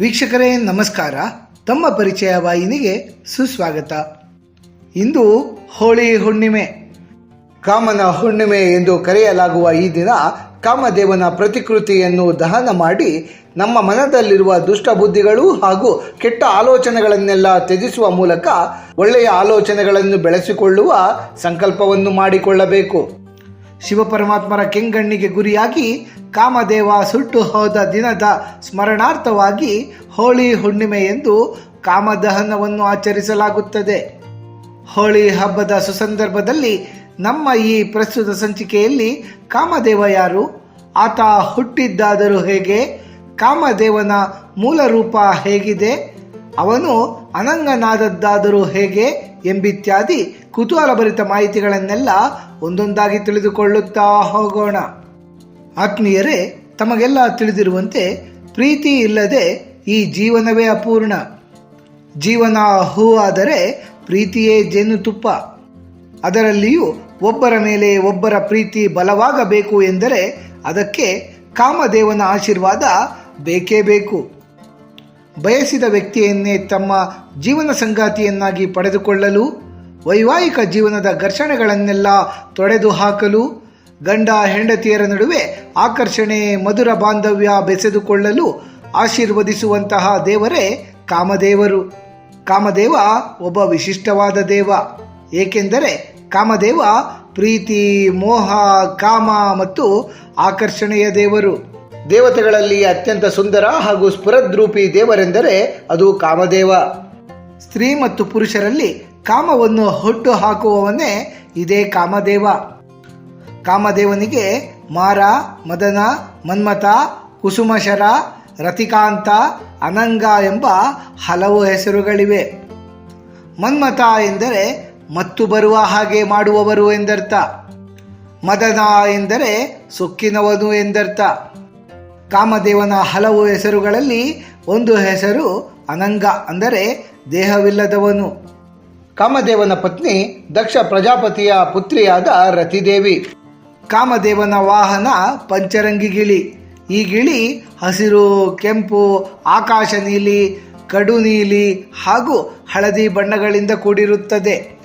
ವೀಕ್ಷಕರೇ, ನಮಸ್ಕಾರ. ತಮ್ಮ ಪರಿಚಯ ವಾಹಿನಿಗೆ ಸುಸ್ವಾಗತ. ಇಂದು ಹೋಳಿ ಹುಣ್ಣಿಮೆ. ಕಾಮನ ಹುಣ್ಣಿಮೆ ಎಂದು ಕರೆಯಲಾಗುವ ಈ ದಿನ ಕಾಮದೇವನ ಪ್ರತಿಕೃತಿಯನ್ನು ದಹನ ಮಾಡಿ ನಮ್ಮ ಮನದಲ್ಲಿರುವ ದುಷ್ಟ ಬುದ್ಧಿಗಳು ಹಾಗೂ ಕೆಟ್ಟ ಆಲೋಚನೆಗಳನ್ನೆಲ್ಲ ತ್ಯಜಿಸುವ ಮೂಲಕ ಒಳ್ಳೆಯ ಆಲೋಚನೆಗಳನ್ನು ಬೆಳೆಸಿಕೊಳ್ಳುವ ಸಂಕಲ್ಪವನ್ನು ಮಾಡಿಕೊಳ್ಳಬೇಕು. ಶಿವಪರಮಾತ್ಮರ ಕೆಂಗಣ್ಣಿಗೆ ಗುರಿಯಾಗಿ ಕಾಮದೇವ ಸುಟ್ಟು ಹೋದ ದಿನದ ಸ್ಮರಣಾರ್ಥವಾಗಿ ಹೋಳಿ ಹುಣ್ಣಿಮೆ ಎಂದು ಕಾಮದಹನವನ್ನು ಆಚರಿಸಲಾಗುತ್ತದೆ. ಹೋಳಿ ಹಬ್ಬದ ಸುಸಂದರ್ಭದಲ್ಲಿ ನಮ್ಮ ಈ ಪ್ರಸ್ತುತ ಸಂಚಿಕೆಯಲ್ಲಿ ಕಾಮದೇವ ಯಾರು, ಆತ ಹುಟ್ಟಿದ್ದಾದರೂ ಹೇಗೆ, ಕಾಮದೇವನ ಮೂಲ ರೂಪ ಹೇಗಿದೆ ಅವನು ಅನಂಗನಾದದ್ದಾದರೂ ಹೇಗೆ ಎಂಬಿತ್ಯಾದಿ ಕುತೂಹಲಭರಿತ ಮಾಹಿತಿಗಳನ್ನೆಲ್ಲ ಒಂದೊಂದಾಗಿ ತಿಳಿದುಕೊಳ್ಳುತ್ತಾ ಹೋಗೋಣ. ಆತ್ಮೀಯರೇ, ತಮಗೆಲ್ಲ ತಿಳಿದಿರುವಂತೆ ಪ್ರೀತಿ ಇಲ್ಲದೆ ಈ ಜೀವನವೇ ಅಪೂರ್ಣ. ಜೀವನ ಹೂವಾದರೆ ಪ್ರೀತಿಯೇ ಜೇನುತುಪ್ಪ ಅದರಲ್ಲಿಯೂ ಒಬ್ಬರ ಮೇಲೆ ಒಬ್ಬರ ಪ್ರೀತಿ ಬಲವಾಗಬೇಕು ಎಂದರೆ ಅದಕ್ಕೆ ಕಾಮದೇವನ ಆಶೀರ್ವಾದ ಬೇಕೇ ಬೇಕು. ಬಯಸಿದ ವ್ಯಕ್ತಿಯನ್ನೇ ತಮ್ಮ ಜೀವನ ಸಂಗಾತಿಯನ್ನಾಗಿ ಪಡೆದುಕೊಳ್ಳಲು, ವೈವಾಹಿಕ ಜೀವನದ ಘರ್ಷಣೆಗಳನ್ನೆಲ್ಲ ತೊಡೆದು ಹಾಕಲು, ಗಂಡ ಹೆಂಡತಿಯರ ನಡುವೆ ಆಕರ್ಷಣೆ, ಮಧುರ ಬಾಂಧವ್ಯ ಬೆಸೆದುಕೊಳ್ಳಲು ಆಶೀರ್ವದಿಸುವಂತಹ ದೇವರೇ ಕಾಮದೇವರು. ಕಾಮದೇವ ಒಬ್ಬ ವಿಶಿಷ್ಟವಾದ ದೇವ. ಏಕೆಂದರೆ ಕಾಮದೇವ ಪ್ರೀತಿ, ಮೋಹ, ಕಾಮ ಮತ್ತು ಆಕರ್ಷಣೆಯ ದೇವರು. ದೇವತೆಗಳಲ್ಲಿ ಅತ್ಯಂತ ಸುಂದರ ಹಾಗೂ ಸ್ಫುರದ್ರೂಪಿ ದೇವರೆಂದರೆ ಅದು ಕಾಮದೇವ. ಸ್ತ್ರೀ ಮತ್ತು ಪುರುಷರಲ್ಲಿ ಕಾಮವನ್ನು ಹುಟ್ಟು ಹಾಕುವವನೇ ಇದೇ ಕಾಮದೇವ. ಕಾಮದೇವನಿಗೆ ಮಾರ, ಮದನ, ಮನ್ಮಥ, ಕುಸುಮಶರ, ರತಿಕಾಂತ, ಅನಂಗ ಎಂಬ ಹಲವು ಹೆಸರುಗಳಿವೆ. ಮನ್ಮಥ ಎಂದರೆ ಮತ್ತು ಬರುವ ಹಾಗೆ ಮಾಡುವವರು ಎಂದರ್ಥ. ಮದನ ಎಂದರೆ ಸೊಕ್ಕಿನವನು ಎಂದರ್ಥ. ಕಾಮದೇವನ ಹಲವು ಹೆಸರುಗಳಲ್ಲಿ ಒಂದು ಹೆಸರು ಅನಂಗ ಅಂದರೆ ದೇಹವಿಲ್ಲದವನು. ಕಾಮದೇವನ ಪತ್ನಿ ದಕ್ಷ ಪ್ರಜಾಪತಿಯ ಪುತ್ರಿಯಾದ ರತಿದೇವಿ. ಕಾಮದೇವನ ವಾಹನ ಪಂಚರಂಗಿ ಗಿಳಿ. ಈ ಗಿಳಿ ಹಸಿರು, ಕೆಂಪು, ಆಕಾಶ ನೀಲಿ, ಕಡು ನೀಲಿ ಹಾಗೂ ಹಳದಿ ಬಣ್ಣಗಳಿಂದ ಕೂಡಿರುತ್ತದೆ.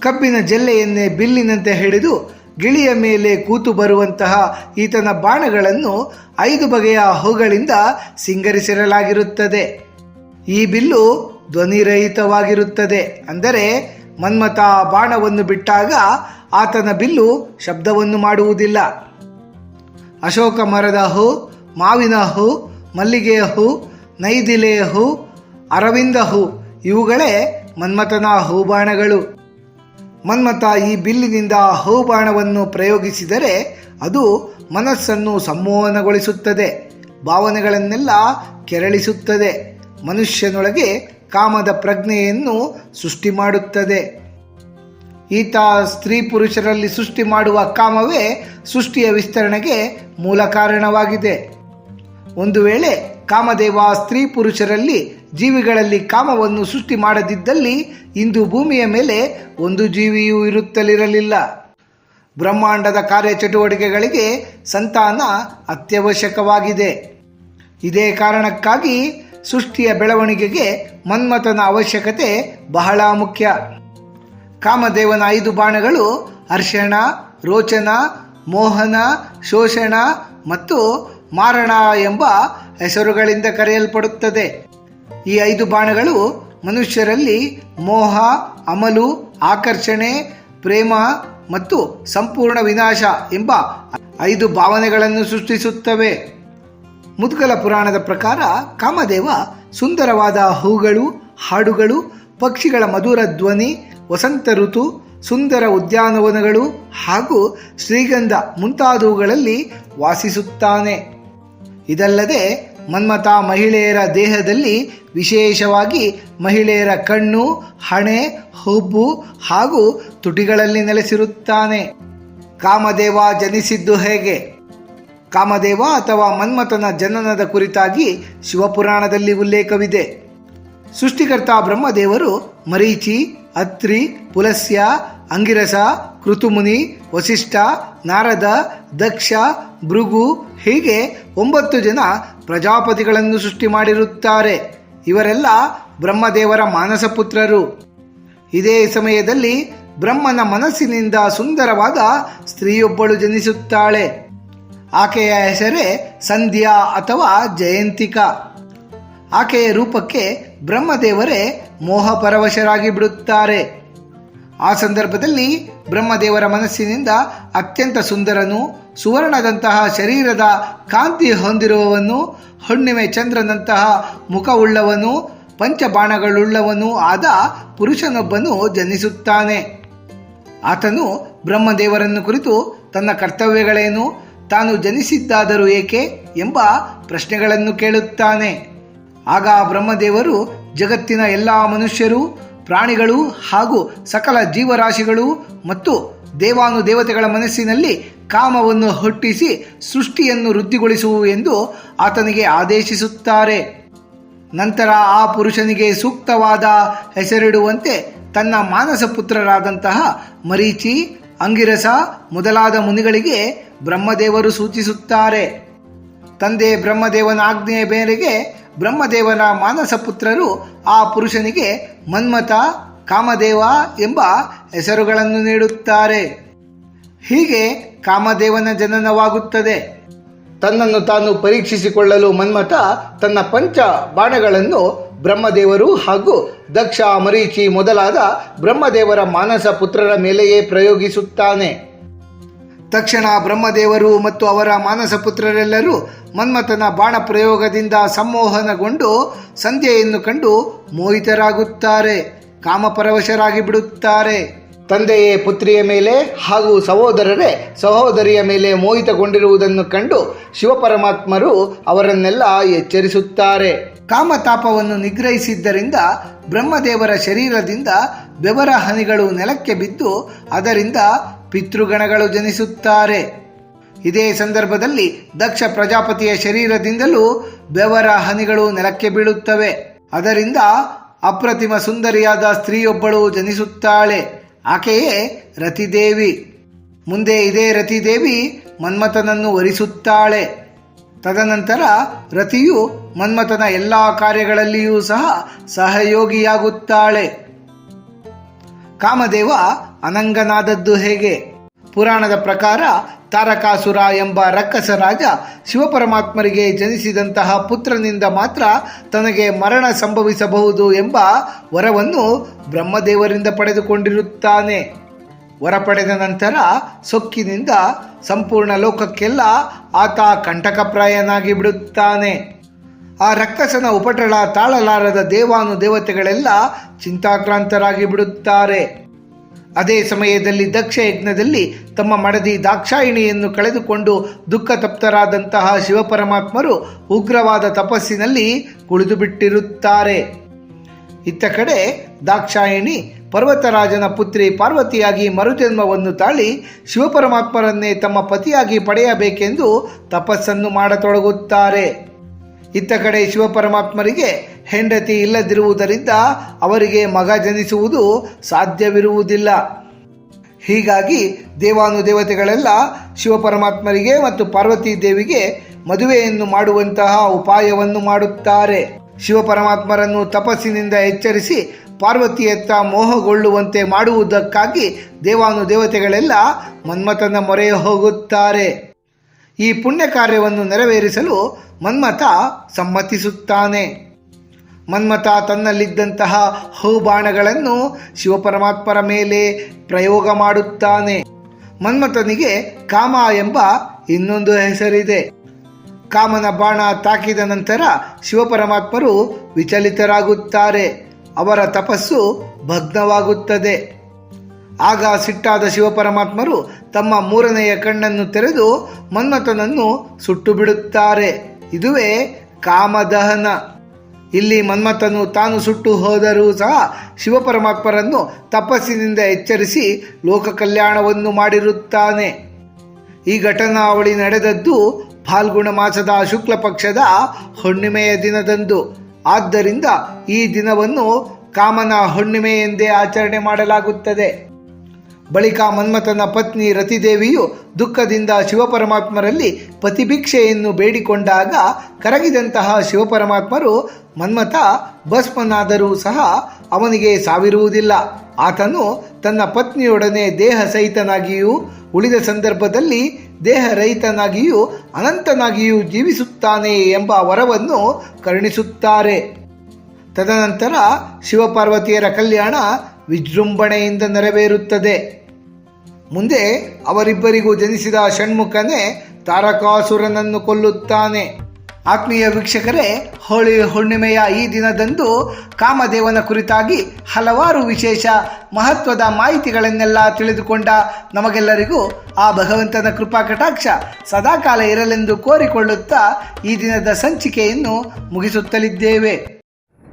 ಕಬ್ಬಿನ ಜಲ್ಲೆಯನ್ನೇ ಬಿಲ್ಲಿನಂತೆ ಹಿಡಿದು ಗಿಳಿಯ ಮೇಲೆ ಕೂತು ಬರುವಂತಹ ಈತನ ಬಾಣಗಳನ್ನು ಐದು ಬಗೆಯ ಹೂಗಳಿಂದ ಸಿಂಗರಿಸಿರಲಾಗಿರುತ್ತದೆ. ಈ ಬಿಲ್ಲು ಧ್ವನಿರಹಿತವಾಗಿರುತ್ತದೆ. ಅಂದರೆ ಮನ್ಮಥ ಬಾಣವನ್ನು ಬಿಟ್ಟಾಗ ಆತನ ಬಿಲ್ಲು ಶಬ್ದವನ್ನು ಮಾಡುವುದಿಲ್ಲ. ಅಶೋಕ ಮರದ ಹೂ ಮಾವಿನ ಹೂ ಮಲ್ಲಿಗೆಯ ಹೂ ನೈದಿಲೆಯ ಹೂ ಅರವಿಂದ ಹೂ ಇವುಗಳೇ ಮನ್ಮಥನ ಹೂಬಾಣಗಳು ಮನ್ಮಥ ಈ ಬಿಲ್ಲಿನಿಂದ ಹೌಬಾಣವನ್ನು ಪ್ರಯೋಗಿಸಿದರೆ ಅದು ಮನಸ್ಸನ್ನು ಸಂಮೋಹನಗೊಳಿಸುತ್ತದೆ ಭಾವನೆಗಳನ್ನೆಲ್ಲ ಕೆರಳಿಸುತ್ತದೆ, ಮನುಷ್ಯನೊಳಗೆ ಕಾಮದ ಪ್ರಜ್ಞೆಯನ್ನು ಸೃಷ್ಟಿ ಮಾಡುತ್ತದೆ. ಈತ ಸ್ತ್ರೀ ಪುರುಷರಲ್ಲಿ ಸೃಷ್ಟಿ ಮಾಡುವ ಕಾಮವೇ ಸೃಷ್ಟಿಯ ವಿಸ್ತರಣೆಗೆ ಮೂಲ ಕಾರಣವಾಗಿದೆ. ಒಂದು ವೇಳೆ ಕಾಮದೇವ ಸ್ತ್ರೀ ಪುರುಷರಲ್ಲಿ ಜೀವಿಗಳಲ್ಲಿ ಕಾಮವನ್ನು ಸೃಷ್ಟಿ ಮಾಡದಿದ್ದಲ್ಲಿ ಇಂದು ಭೂಮಿಯ ಮೇಲೆ ಒಂದು ಜೀವಿಯೂ ಇರುತ್ತಲಿರಲಿಲ್ಲ. ಬ್ರಹ್ಮಾಂಡದ ಕಾರ್ಯಚಟುವಟಿಕೆಗಳಿಗೆ ಸಂತಾನ ಅತ್ಯವಶ್ಯಕವಾಗಿದೆ. ಇದೇ ಕಾರಣಕ್ಕಾಗಿ ಸೃಷ್ಟಿಯ ಬೆಳವಣಿಗೆಗೆ ಮನ್ಮಥನ ಅವಶ್ಯಕತೆ ಬಹಳ ಮುಖ್ಯ. ಕಾಮದೇವನ ಐದು ಬಾಣಗಳು ಹರ್ಷಣ, ರೋಚನ, ಮೋಹನ, ಶೋಷಣ ಮತ್ತು ಮಾರಣ ಎಂಬ ಹೆಸರುಗಳಿಂದ ಕರೆಯಲ್ಪಡುತ್ತದೆ. ಈ ಐದು ಬಾಣಗಳು ಮನುಷ್ಯರಲ್ಲಿ ಮೋಹ, ಅಮಲು, ಆಕರ್ಷಣೆ, ಪ್ರೇಮ ಮತ್ತು ಸಂಪೂರ್ಣ ವಿನಾಶ ಎಂಬ ಐದು ಭಾವನೆಗಳನ್ನು ಸೃಷ್ಟಿಸುತ್ತವೆ. ಮುದ್ಗಲ ಪುರಾಣದ ಪ್ರಕಾರ ಕಾಮದೇವ ಸುಂದರವಾದ ಹೂಗಳು, ಹಾಡುಗಳು, ಪಕ್ಷಿಗಳ ಮಧುರ ಧ್ವನಿ, ವಸಂತ ಋತು, ಸುಂದರ ಉದ್ಯಾನವನಗಳು ಹಾಗೂ ಶ್ರೀಗಂಧ ಮುಂತಾದವುಗಳಲ್ಲಿ ವಾಸಿಸುತ್ತಾನೆ. ಇದಲ್ಲದೆ ಮನ್ಮಥ ಮಹಿಳೆಯರ ದೇಹದಲ್ಲಿ ವಿಶೇಷವಾಗಿ ಮಹಿಳೆಯರ ಕಣ್ಣು, ಹಣೆ, ಹುಬ್ಬು ಹಾಗೂ ತುಟಿಗಳಲ್ಲಿ ನೆಲೆಸಿರುತ್ತಾನೆ. ಕಾಮದೇವ ಜನಿಸಿದ್ದು ಹೇಗೆ? ಕಾಮದೇವ ಅಥವಾ ಮನ್ಮಥನ ಜನನದ ಕುರಿತಾಗಿ ಶಿವಪುರಾಣದಲ್ಲಿ ಉಲ್ಲೇಖವಿದೆ. ಸೃಷ್ಟಿಕರ್ತ ಬ್ರಹ್ಮದೇವರು ಮರೀಚಿ, ಅತ್ರಿ, ಪುಲಸ್ಯ, ಅಂಗಿರಸ, ಕೃತುಮುನಿ, ವಸಿಷ್ಠ, ನಾರದ, ದಕ್ಷ ಭೃಗು ಹೀಗೆ ಒಂಬತ್ತು ಜನ ಪ್ರಜಾಪತಿಗಳನ್ನು ಸೃಷ್ಟಿ ಮಾಡಿರುತ್ತಾರೆ. ಇವರೆಲ್ಲ ಬ್ರಹ್ಮದೇವರ ಮಾನಸ ಪುತ್ರರು. ಇದೇ ಸಮಯದಲ್ಲಿ ಬ್ರಹ್ಮನ ಮನಸ್ಸಿನಿಂದ ಸುಂದರವಾದ ಸ್ತ್ರೀಯೊಬ್ಬಳು ಜನಿಸುತ್ತಾಳೆ. ಆಕೆಯ ಹೆಸರೇ ಸಂಧ್ಯಾ ಅಥವಾ ಜಯಂತಿಕಾ. ಆಕೆಯ ರೂಪಕ್ಕೆ ಬ್ರಹ್ಮದೇವರೇ ಮೋಹ ಪರವಶರಾಗಿ ಬಿಡುತ್ತಾರೆ. ಆ ಸಂದರ್ಭದಲ್ಲಿ ಬ್ರಹ್ಮದೇವರ ಮನಸ್ಸಿನಿಂದ ಅತ್ಯಂತ ಸುಂದರನು ಸುವರ್ಣದಂತಹ ಶರೀರದ ಕಾಂತಿ ಹೊಂದಿರುವವನು, ಹುಣ್ಣಿಮೆ ಚಂದ್ರನಂತಹ ಮುಖವುಳ್ಳವನು, ಪಂಚಬಾಣಗಳುಳ್ಳವನು ಆದ ಪುರುಷನೊಬ್ಬನು ಜನಿಸುತ್ತಾನೆ. ಆತನು ಬ್ರಹ್ಮದೇವರನ್ನು ಕುರಿತು ತನ್ನ ಕರ್ತವ್ಯಗಳೇನು, ತಾನು ಜನಿಸಿದ್ದಾದರೂ ಏಕೆ ಎಂಬ ಪ್ರಶ್ನೆಗಳನ್ನು ಕೇಳುತ್ತಾನೆ. ಆಗ ಬ್ರಹ್ಮದೇವರು ಜಗತ್ತಿನ ಎಲ್ಲ ಮನುಷ್ಯರು ಪ್ರಾಣಿಗಳು ಹಾಗೂ ಸಕಲ ಜೀವರಾಶಿಗಳು ಮತ್ತು ದೇವಾನು ದೇವತೆಗಳ ಮನಸ್ಸಿನಲ್ಲಿ ಕಾಮವನ್ನು ಹುಟ್ಟಿಸಿ ಸೃಷ್ಟಿಯನ್ನು ವೃದ್ಧಿಗೊಳಿಸುವು ಎಂದು ಆತನಿಗೆ ಆದೇಶಿಸುತ್ತಾರೆ. ನಂತರ ಆ ಪುರುಷನಿಗೆ ಸೂಕ್ತವಾದ ಹೆಸರಿಡುವಂತೆ ತನ್ನ ಮಾನಸ ಪುತ್ರರಾದಂತಹ ಮರೀಚಿ, ಅಂಗಿರಸ ಮೊದಲಾದ ಮುನಿಗಳಿಗೆ ಬ್ರಹ್ಮದೇವರು ಸೂಚಿಸುತ್ತಾರೆ. ತಂದೆ ಬ್ರಹ್ಮದೇವನ ಆಜ್ಞೆಯ ಮೇರೆಗೆ ಬ್ರಹ್ಮದೇವನ ಮಾನಸ ಪುತ್ರರು ಆ ಪುರುಷನಿಗೆ ಮನ್ಮಥ, ಕಾಮದೇವ ಎಂಬ ಹೆಸರುಗಳನ್ನು ನೀಡುತ್ತಾರೆ. ಹೀಗೆ ಕಾಮದೇವನ ಜನನವಾಗುತ್ತದೆ. ತನ್ನನ್ನು ತಾನು ಪರೀಕ್ಷಿಸಿಕೊಳ್ಳಲು ಮನ್ಮಥ ತನ್ನ ಪಂಚ ಬಾಣಗಳನ್ನು ಬ್ರಹ್ಮದೇವರು ಹಾಗೂ ದಕ್ಷ ಮರೀಚಿ ಮೊದಲಾದ ಬ್ರಹ್ಮದೇವರ ಮಾನಸ ಪುತ್ರರ ಮೇಲೆಯೇ ಪ್ರಯೋಗಿಸುತ್ತಾನೆ. ತಕ್ಷಣ ಬ್ರಹ್ಮದೇವರು ಮತ್ತು ಅವರ ಮಾನಸ ಪುತ್ರರೆಲ್ಲರೂ ಮನ್ಮಥನ ಬಾಣ ಪ್ರಯೋಗದಿಂದ ಸಂಮೋಹನಗೊಂಡು ಸಂಧ್ಯೆಯನ್ನು ಕಂಡು ಮೋಹಿತರಾಗುತ್ತಾರೆ, ಕಾಮಪರವಶರಾಗಿ ಬಿಡುತ್ತಾರೆ. ತಂದೆಯೇ ಪುತ್ರಿಯ ಮೇಲೆ ಹಾಗೂ ಸಹೋದರರೇ ಸಹೋದರಿಯ ಮೇಲೆ ಮೋಹಿತಗೊಂಡಿರುವುದನ್ನು ಕಂಡು ಶಿವಪರಮಾತ್ಮರು ಅವರನ್ನೆಲ್ಲ ಎಚ್ಚರಿಸುತ್ತಾರೆ. ಕಾಮತಾಪವನ್ನು ನಿಗ್ರಹಿಸಿದ್ದರಿಂದ ಬ್ರಹ್ಮದೇವರ ಶರೀರದಿಂದ ಬೆವರ ಹನಿಗಳು ನೆಲಕ್ಕೆ ಬಿದ್ದು ಅದರಿಂದ ಪಿತೃಗಣಗಳು ಜನಿಸುತ್ತಾರೆ. ಇದೇ ಸಂದರ್ಭದಲ್ಲಿ ದಕ್ಷ ಪ್ರಜಾಪತಿಯ ಶರೀರದಿಂದಲೂ ಬೆವರ ಹನಿಗಳು ನೆಲಕ್ಕೆ ಬೀಳುತ್ತವೆ. ಅದರಿಂದ ಅಪ್ರತಿಮ ಸುಂದರಿಯಾದ ಸ್ತ್ರೀಯೊಬ್ಬಳು ಜನಿಸುತ್ತಾಳೆ. ಆಕೆಯೇ ರತಿದೇವಿ. ಮುಂದೆ ಇದೇ ರತಿದೇವಿ ಮನ್ಮಥನನ್ನು ವರಿಸುತ್ತಾಳೆ. ತದನಂತರ ರತಿಯು ಮನ್ಮಥನ ಎಲ್ಲ ಕಾರ್ಯಗಳಲ್ಲಿಯೂ ಸಹ ಸಹಯೋಗಿಯಾಗುತ್ತಾಳೆ. ಕಾಮದೇವ ಅನಂಗನಾದದ್ದು ಹೇಗೆ? ಪುರಾಣದ ಪ್ರಕಾರ ತಾರಕಾಸುರ ಎಂಬ ರಕ್ಕಸ ರಾಜ ಶಿವಪರಮಾತ್ಮರಿಗೆ ಜನಿಸಿದಂತಹ ಪುತ್ರನಿಂದ ಮಾತ್ರ ತನಗೆ ಮರಣ ಸಂಭವಿಸಬಹುದು ಎಂಬ ವರವನ್ನು ಬ್ರಹ್ಮದೇವರಿಂದ ಪಡೆದುಕೊಂಡಿರುತ್ತಾನೆ. ವರ ಪಡೆದ ನಂತರ ಸೊಕ್ಕಿನಿಂದ ಸಂಪೂರ್ಣ ಲೋಕಕ್ಕೆಲ್ಲ ಆತ ಕಂಟಕಪ್ರಾಯನಾಗಿ ಬಿಡುತ್ತಾನೆ ಆ ರಕ್ಕಸನ ಉಪಟಳ ತಾಳಲಾರದ ದೇವಾನು ದೇವತೆಗಳೆಲ್ಲ ಚಿಂತಾಕ್ರಾಂತರಾಗಿ ಬಿಡುತ್ತಾರೆ. ಅದೇ ಸಮಯದಲ್ಲಿ ದಕ್ಷ ಯಜ್ಞದಲ್ಲಿ ತಮ್ಮ ಮಡದಿ ದಾಕ್ಷಾಯಿಣಿಯನ್ನು ಕಳೆದುಕೊಂಡು ದುಃಖ ತಪ್ತರಾದಂತಹ ಶಿವಪರಮಾತ್ಮರು ಉಗ್ರವಾದ ತಪಸ್ಸಿನಲ್ಲಿ ಕುಳಿದು ಬಿಟ್ಟಿರುತ್ತಾರೆ ಇತ್ತ ಕಡೆ ದಾಕ್ಷಾಯಿಣಿ ಪರ್ವತರಾಜನ ಪುತ್ರಿ ಪಾರ್ವತಿಯಾಗಿ ಮರುಜನ್ಮವನ್ನು ತಾಳಿ ಶಿವಪರಮಾತ್ಮರನ್ನೇ ತಮ್ಮ ಪತಿಯಾಗಿ ಪಡೆಯಬೇಕೆಂದು ತಪಸ್ಸನ್ನು ಮಾಡತೊಡಗುತ್ತಾರೆ. ಇತ್ತ ಕಡೆ ಶಿವಪರಮಾತ್ಮರಿಗೆ ಹೆಂಡತಿ ಇಲ್ಲದಿರುವುದರಿಂದ ಅವರಿಗೆ ಮಗ ಜನಿಸುವುದು ಸಾಧ್ಯವಿರುವುದಿಲ್ಲ. ಹೀಗಾಗಿ ದೇವಾನು ದೇವತೆಗಳೆಲ್ಲ ಶಿವಪರಮಾತ್ಮರಿಗೆ ಮತ್ತು ಪಾರ್ವತಿ ದೇವಿಗೆ ಮದುವೆಯನ್ನು ಮಾಡುವಂತಹ ಉಪಾಯವನ್ನು ಮಾಡುತ್ತಾರೆ. ಶಿವಪರಮಾತ್ಮರನ್ನು ತಪಸ್ಸಿನಿಂದ ಎಚ್ಚರಿಸಿ ಪಾರ್ವತಿಯತ್ತ ಮೋಹಗೊಳ್ಳುವಂತೆ ಮಾಡುವುದಕ್ಕಾಗಿ ದೇವಾನು ದೇವತೆಗಳೆಲ್ಲ ಮನ್ಮಥನ ಮೊರೆ ಹೋಗುತ್ತಾರೆ. ಈ ಪುಣ್ಯ ಕಾರ್ಯವನ್ನು ನೆರವೇರಿಸಲು ಮನ್ಮಥ ಸಮ್ಮತಿಸುತ್ತಾನೆ. ಮನ್ಮಥ ತನ್ನಲ್ಲಿದ್ದಂತಹ ಹೂಬಾಣಗಳನ್ನು ಶಿವಪರಮಾತ್ಮರ ಮೇಲೆ ಪ್ರಯೋಗ ಮಾಡುತ್ತಾನೆ. ಮನ್ಮಥನಿಗೆ ಕಾಮ ಎಂಬ ಇನ್ನೊಂದು ಹೆಸರಿದೆ. ಕಾಮನ ಬಾಣ ತಾಕಿದ ನಂತರ ಶಿವಪರಮಾತ್ಮರು ವಿಚಲಿತರಾಗುತ್ತಾರೆ. ಅವರ ತಪಸ್ಸು ಭಗ್ನವಾಗುತ್ತದೆ. ಆಗ ಸಿಟ್ಟಾದ ಶಿವಪರಮಾತ್ಮರು ತಮ್ಮ ಮೂರನೆಯ ಕಣ್ಣನ್ನು ತೆರೆದು ಮನ್ಮಥನನ್ನು ಸುಟ್ಟು ಬಿಡುತ್ತಾರೆ ಇದುವೇ ಕಾಮದಹನ. ಇಲ್ಲಿ ಮನ್ಮಥನು ತಾನು ಸುಟ್ಟು ಹೋದರೂ ಸಹ ಶಿವಪರಮಾತ್ಮರನ್ನು ತಪಸ್ಸಿನಿಂದ ಎಚ್ಚರಿಸಿ ಲೋಕ ಕಲ್ಯಾಣವನ್ನು ಮಾಡಿರುತ್ತಾನೆ. ಈ ಘಟನಾವಳಿ ನಡೆದದ್ದು ಫಾಲ್ಗುಣ ಮಾಸದ ಶುಕ್ಲ ಪಕ್ಷದ ಹುಣ್ಣಿಮೆಯ ದಿನದಂದು. ಆದ್ದರಿಂದ ಈ ದಿನವನ್ನು ಕಾಮನ ಹುಣ್ಣಿಮೆ ಎಂದೇ ಆಚರಣೆ ಮಾಡಲಾಗುತ್ತದೆ. ಬಳಿಕ ಮನ್ಮಥನ ಪತ್ನಿ ರತಿದೇವಿಯು ದುಃಖದಿಂದ ಶಿವಪರಮಾತ್ಮರಲ್ಲಿ ಪತಿಭಿಕ್ಷೆಯನ್ನು ಬೇಡಿಕೊಂಡಾಗ ಕರಗಿದಂತಹ ಶಿವಪರಮಾತ್ಮರು ಮನ್ಮಥ ಭಸ್ಮನಾದರೂ ಸಹ ಅವನಿಗೆ ಸಾವಿರುವುದಿಲ್ಲ. ಆತನು ತನ್ನ ಪತ್ನಿಯೊಡನೆ ದೇಹ ಸಹಿತನಾಗಿಯೂ ಉಳಿದ ಸಂದರ್ಭದಲ್ಲಿ ದೇಹ ರಹಿತನಾಗಿಯೂ ಅನಂತನಾಗಿಯೂ ಜೀವಿಸುತ್ತಾನೆ ಎಂಬ ವರವನ್ನು ಕರುಣಿಸುತ್ತಾರೆ. ತದನಂತರ ಶಿವಪಾರ್ವತಿಯರ ಕಲ್ಯಾಣ ವಿಜೃಂಭಣೆಯಿಂದ ನೆರವೇರುತ್ತದೆ. ಮುಂದೆ ಅವರಿಬ್ಬರಿಗೂ ಜನಿಸಿದ ಷಣ್ಮುಖನೇ ತಾರಕಾಸುರನನ್ನು ಕೊಲ್ಲುತ್ತಾನೆ. ಆತ್ಮೀಯ ವೀಕ್ಷಕರೇ, ಹೋಳಿ ಹುಣ್ಣಿಮೆಯ ಈ ದಿನದಂದು ಕಾಮದೇವನ ಕುರಿತಾಗಿ ಹಲವಾರು ವಿಶೇಷ ಮಹತ್ವದ ಮಾಹಿತಿಗಳನ್ನೆಲ್ಲ ತಿಳಿದುಕೊಂಡ ನಮಗೆಲ್ಲರಿಗೂ ಆ ಭಗವಂತನ ಕೃಪಾ ಕಟಾಕ್ಷ ಸದಾಕಾಲ ಇರಲೆಂದು ಕೋರಿಕೊಳ್ಳುತ್ತಾ ಈ ದಿನದ ಸಂಚಿಕೆಯನ್ನು ಮುಗಿಸುತ್ತಲಿದ್ದೇವೆ.